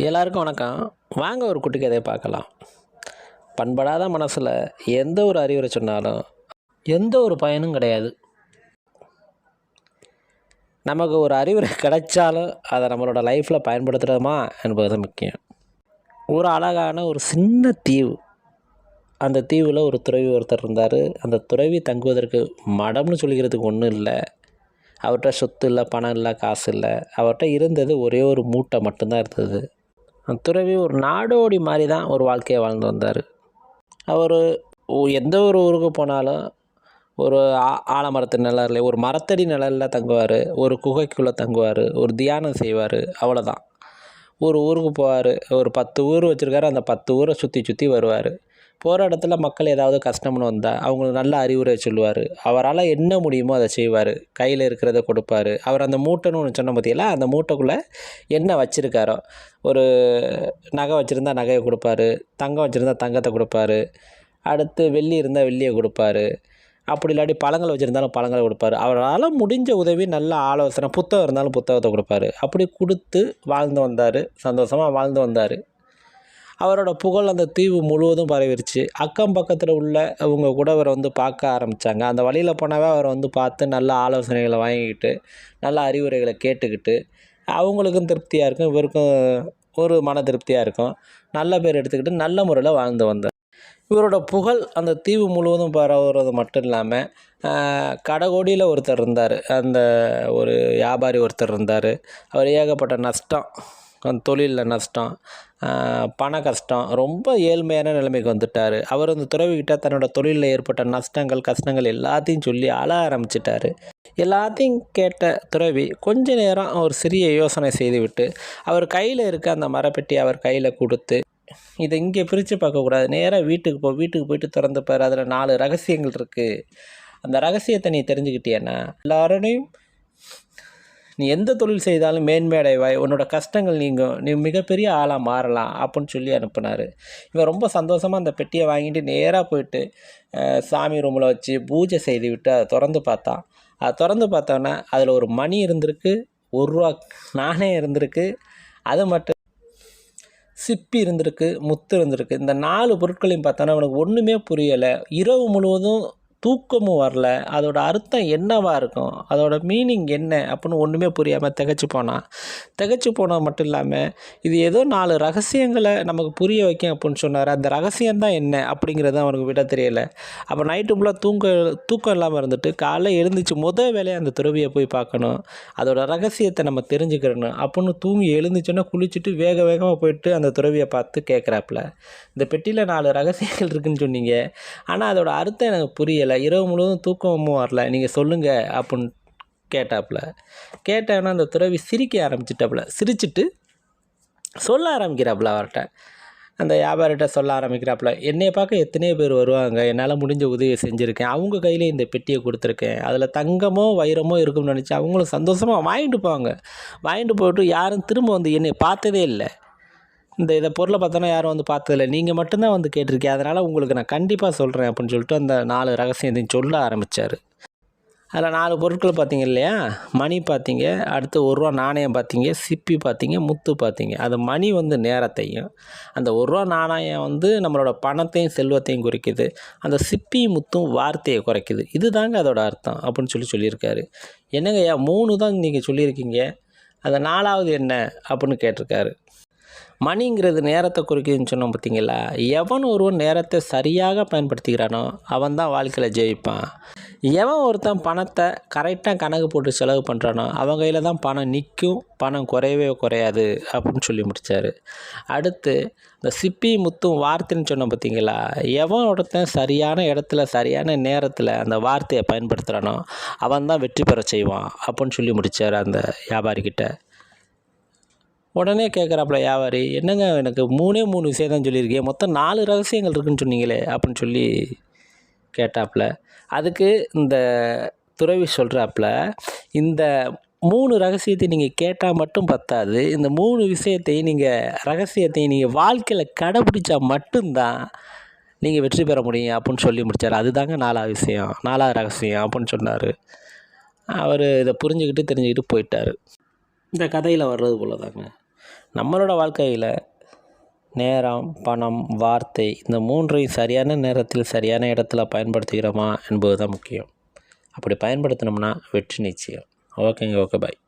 எல்லாருக்கும் வணக்கம். வாங்க ஒரு குட்டி கதையை பார்க்கலாம். பண்படாத மனசில் எந்த ஒரு அறிவுரை சொன்னாலும் எந்த ஒரு பயனும் கிடையாது. நமக்கு ஒரு அறிவுரை கிடைச்சாலும் அதை நம்மளோட லைஃப்பில் பயன்படுத்துகிறோமா என்பது தான் முக்கியம். ஒரு அழகான ஒரு சின்ன தீவு. அந்த தீவில் ஒரு துறவி ஒருத்தர் இருந்தார். அந்த துறவி தங்குவதற்கு மடம்னு சொல்லிக்கிறதுக்கு ஒன்றும் இல்லை. அவர்கிட்ட சொத்து இல்லை பணம் இல்லை காசு இல்லை. அவர்கிட்ட இருந்தது ஒரே ஒரு மூட்டை மட்டும்தான் இருந்தது. துறவி ஒரு நாடோடி மாதிரி தான் ஒரு வாழ்க்கையை வாழ்ந்து வந்தார். அவர் எந்த ஒரு ஊருக்கு போனாலும் ஒரு ஆ ஆலமரத்து நிழல்ல ஒரு மரத்தடி நிழலில் தங்குவார் ஒரு குகைக்குள்ளே தங்குவார் ஒரு தியானம் செய்வார் அவ்வளோதான் ஒரு ஊருக்கு போவார் ஒரு பத்து ஊர் வச்சுருக்காரு அந்த பத்து ஊரை சுற்றி சுற்றி வருவார். போராட்டத்தில் மக்கள் ஏதாவது கஷ்டம்னு வந்தால் அவங்களுக்கு நல்ல அறிவுரை சொல்லுவார். அவரால் என்ன முடியுமோ அதை செய்வார். கையில் இருக்கிறத கொடுப்பாரு. அவர் அந்த மூட்டைன்னு ஒன்று சொன்ன பார்த்தீங்களா அந்த மூட்டைக்குள்ளே என்ன வச்சுருக்காரோ? ஒரு நகை வச்சுருந்தா நகையை கொடுப்பாரு. தங்கம் வச்சுருந்தா தங்கத்தை கொடுப்பாரு. அடுத்து வெள்ளி இருந்தால் வெள்ளியை கொடுப்பாரு. அப்படி இல்லாட்டி பழங்கள் வச்சுருந்தாலும் பழங்களை கொடுப்பாரு. அவரால் முடிஞ்ச உதவி நல்ல ஆலோசனை புத்தகம் இருந்தாலும் புத்தகத்தை கொடுப்பாரு. அப்படி கொடுத்து வாழ்ந்து வந்தார். சந்தோஷமாக வாழ்ந்து வந்தார். அவரோட புகழ் அந்த தீவு முழுவதும் பரவிருச்சு. அக்கம் பக்கத்தில் உள்ள அவங்க கூட அவரை வந்து பார்க்க ஆரம்பித்தாங்க அந்த வழியில் போனாவே அவரை வந்து பார்த்து நல்ல ஆலோசனைகளை வாங்கிக்கிட்டு நல்ல அறிவுரைகளை கேட்டுக்கிட்டு அவங்களுக்கும் திருப்தியாக இருக்கும் இவருக்கும் ஒரு மன திருப்தியாக இருக்கும். நல்ல பேர் எடுத்துக்கிட்டு நல்ல முறையில் வாழ்ந்து வந்தார். இவரோட புகழ் அந்த தீவு முழுவதும் பரவுறது மட்டும் இல்லாமல் கடகோடியில் ஒருத்தர் இருந்தார். அந்த ஒரு வியாபாரி ஒருத்தர் இருந்தார். அவர் ஏகப்பட்ட நஷ்டம் அந்த தொழிலில் நஷ்டம் பண கஷ்டம். ரொம்ப ஏழ்மையான நிலைமைக்கு வந்துட்டார். அவர் அந்த துறவிக்கிட்ட தன்னோட தொழிலில் ஏற்பட்ட நஷ்டங்கள் கஷ்டங்கள் எல்லாத்தையும் சொல்லி அழ ஆரம்பிச்சிட்டாரு. எல்லாத்தையும் கேட்ட துறவி கொஞ்ச நேரம் ஒரு சிறிய யோசனை செய்துவிட்டு அவர் கையில் இருக்க அந்த மரப்பெட்டி அவர் கையில் கொடுத்து இதை இங்கே பிரித்து பார்க்கக்கூடாது நேராக வீட்டுக்கு போ. வீட்டுக்கு போயிட்டு திறந்து பாரு. அதில் நாலு ரகசியங்கள் இருக்குது அந்த ரகசியத்தை நீ தெரிஞ்சுக்கிட்டியன்னா எல்லாரோடையும் நீ எந்த தொழில் செய்தாலும் மேன்மை அடைவாய் உன்னோட கஷ்டங்கள் நீங்கும். நீ மிகப்பெரிய ஆளாக மாறலாம் அப்படின்னு சொல்லி அனுப்புனார். இவன் ரொம்ப சந்தோஷமாக அந்த பெட்டியை வாங்கிட்டு நேராக போயிட்டு சாமி ரூமில் வச்சு பூஜை செய்து விட்டு அதை திறந்து பார்த்தான். அதை திறந்து பார்த்தோன்னே அதில் ஒரு மணி இருந்திருக்கு ஒரு ரூபா நாணயம் இருந்திருக்கு. அது மட்டும் சிப்பி இருந்திருக்கு முத்து இருந்திருக்கு. இந்த நாலு பொருட்களையும் பார்த்தோன்னா அவனுக்கு ஒன்றுமே புரியலை. இரவு முழுவதும் தூக்கமும் வரல. அதோட அர்த்தம் என்னவாக இருக்கும்? அதோட மீனிங் என்ன? அப்படின்னு ஒன்றுமே புரியாமல் திகைச்சு போனான் திகைச்சு போனது மட்டும் இல்லாமல் இது ஏதோ நாலு ரகசியங்களை நமக்கு புரிய வைக்கும் அப்படின்னு சொன்னார். அந்த ரகசியம்தான் என்ன? அப்படிங்கிறது அவனுக்கு விட தெரியலை. அப்போ நைட்டு ஃபுல்லாக தூங்க தூக்கம் இல்லாமல் இருந்துட்டு காலைல எழுந்துச்சு முதல் வேலையை அந்த துறவியை போய் பார்க்கணும். அதோட ரகசியத்தை நம்ம தெரிஞ்சுக்கிறணும். அப்படின்னு தூங்கி எழுந்துச்சோன்னா குளிச்சுட்டு வேக வேகமாக போயிட்டு அந்த துறவியை பார்த்து கேட்குறாப்புல இந்த பெட்டியில் நாலு ரகசியங்கள் இருக்குதுன்னு சொன்னீங்க. ஆனால் அதோட அர்த்தம் எனக்கு புரியலை. இரவு முழுவதும் தூக்கமும் வரல நீங்கள் சொல்லுங்கள் அப்படின்னு கேட்டாப்புல. கேட்டேன்னா அந்த துறவி சிரிக்க ஆரம்பிச்சிட்டாப்புல. சிரிச்சிட்டு சொல்ல ஆரம்பிக்கிறாப்புல அவர்கிட்ட அந்த வியாபாரிகிட்ட சொல்ல ஆரம்பிக்கிறாப்புல என்னை பார்க்க எத்தனையோ பேர் வருவாங்க என்னால் முடிஞ்ச உதவியை செஞ்சுருக்கேன் அவங்க கையில் இந்த பெட்டியை கொடுத்துருக்கேன் அதில் தங்கமோ வைரமோ இருக்கும்னு நினச்சி அவங்களும் சந்தோஷமாக வாங்கிட்டு போவாங்க. வாங்கிட்டு போயிட்டு யாரும் திரும்ப வந்து என்னை பார்த்ததே இல்லை. இந்த இதை பொருளை பார்த்தோன்னா யாரும் வந்து பார்த்ததில்ல. நீங்கள் மட்டும்தான் வந்து கேட்டிருக்கீங்க. அதனால் உங்களுக்கு நான் கண்டிப்பாக சொல்கிறேன் அப்படின்னு சொல்லிட்டு அந்த நாலு ரகசியத்தையும் சொல்ல ஆரம்பித்தார் அதில் நாலு பொருட்கள் பார்த்தீங்க இல்லையா? மணி பார்த்தீங்க அடுத்து ஒரு ரூபா நாணயம் பார்த்தீங்க சிப்பி பார்த்தீங்க முத்து பார்த்தீங்க. அது மணி வந்து நேரத்தையும் அந்த ஒரு ரூபா நாணயம் வந்து நம்மளோட பணத்தையும் செல்வத்தையும் குறைக்குது. அந்த சிப்பி முத்தும் வார்த்தையை குறைக்குது. இதுதாங்க அதோட அர்த்தம் அப்படின்னு சொல்லி சொல்லியிருக்காரு. என்னங்கய்யா மூணு தான் நீங்கள் சொல்லியிருக்கீங்க. அந்த நாலாவது என்ன அப்படின்னு கேட்டிருக்காரு. மணிங்கிறது நேரத்தை குறிக்குதுன்னு சொன்னோம் பார்த்தீங்களா? எவன் ஒருவன் நேரத்தை சரியாக பயன்படுத்திக்கிறானோ அவன் தான் வாழ்க்கையில் ஜெயிப்பான். எவன் ஒருத்தன் பணத்தை கரெக்டாக கணக்கு போட்டு செலவு பண்ணுறானோ அவன் கையில் தான் பணம் நிற்கும் பணம் குறையவே குறையாது அப்படின்னு சொல்லி முடித்தார் அடுத்து இந்த சிப்பி முத்தும் வார்த்தைன்னு சொன்னோம் பார்த்தீங்களா? எவன் ஒருத்தன் சரியான இடத்துல சரியான நேரத்தில் அந்த வார்த்தையை பயன்படுத்துகிறானோ அவன் தான் வெற்றி பெற செய்வான் அப்படின்னு சொல்லி முடித்தார் அந்த வியாபாரிக்கிட்ட உடனே கேட்குறாப்புல வியாபாரி என்னங்க எனக்கு மூணே மூணு விஷயம் தான் சொல்லியிருக்கேன் மொத்தம் நாலு ரகசியங்கள் இருக்குன்னு சொன்னீங்களே அப்படின்னு சொல்லி கேட்டாப்புல அதுக்கு இந்த துறவி சொல்கிறாப்புல இந்த மூணு ரகசியத்தை நீங்கள் கேட்டால் மட்டும் பத்தாது. இந்த மூணு விஷயத்தையும் நீங்கள் ரகசியத்தையும் நீங்கள் வாழ்க்கையில் கடைப்பிடிச்சா மட்டும்தான் நீங்கள் வெற்றி பெற முடியும் அப்படின்னு சொல்லி முடித்தார் அதுதாங்க நாலாவது விஷயம் நாலாவது ரகசியம் அப்படின்னு சொன்னார். அவர் இதை புரிஞ்சுக்கிட்டு தெரிஞ்சுக்கிட்டு போயிட்டார். இந்த கதையில் வர்றது போல தாங்க நம்மளோட வாழ்க்கையில் நேரம் பணம் வார்த்தை இந்த மூன்றையும் சரியான நேரத்தில் சரியான இடத்துல பயன்படுத்துகிறோமா என்பது தான் முக்கியம். அப்படி பயன்படுத்தினோம்னா வெற்றி நிச்சயம். ஓகேங்க ஓகே பாய்.